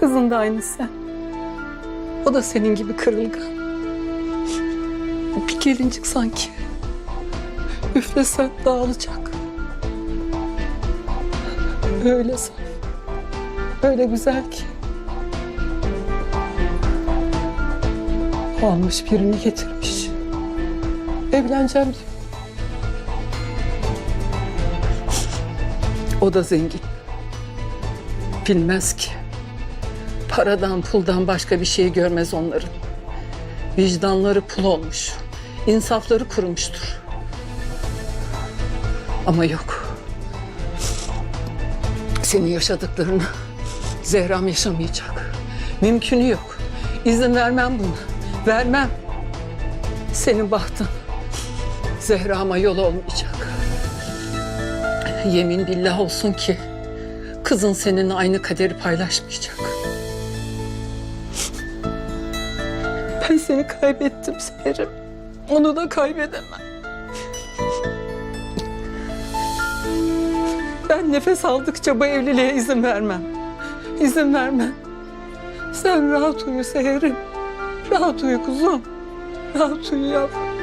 Kızın da aynı sen. O da senin gibi kırılgan. Bir gelincik sanki. Üflesen dağılacak. Öyle saf. Öyle güzel ki. Almış birini getirmiş. Evleneceğim diyor. O da zengin. Bilmez ki. Paradan puldan başka bir şey görmez onların. Vicdanları pul olmuş. insafları kurumuştur. Ama yok. Senin yaşadıklarını Zehram yaşamayacak. Mümkünü yok. İzin vermem buna. Vermem. Senin bahtın Zehra'ma yol olmayacak. Yemin billah olsun ki kızın seninle aynı kaderi paylaşmayacak. Ben seni kaybettim Seher'im. Onu da kaybedemem. Ben nefes aldıkça bu evliliğe izin vermem. İzin vermem. Sen rahat uyu Seher'im. Rahat uyu kuzum. Rahat uyu yavrum.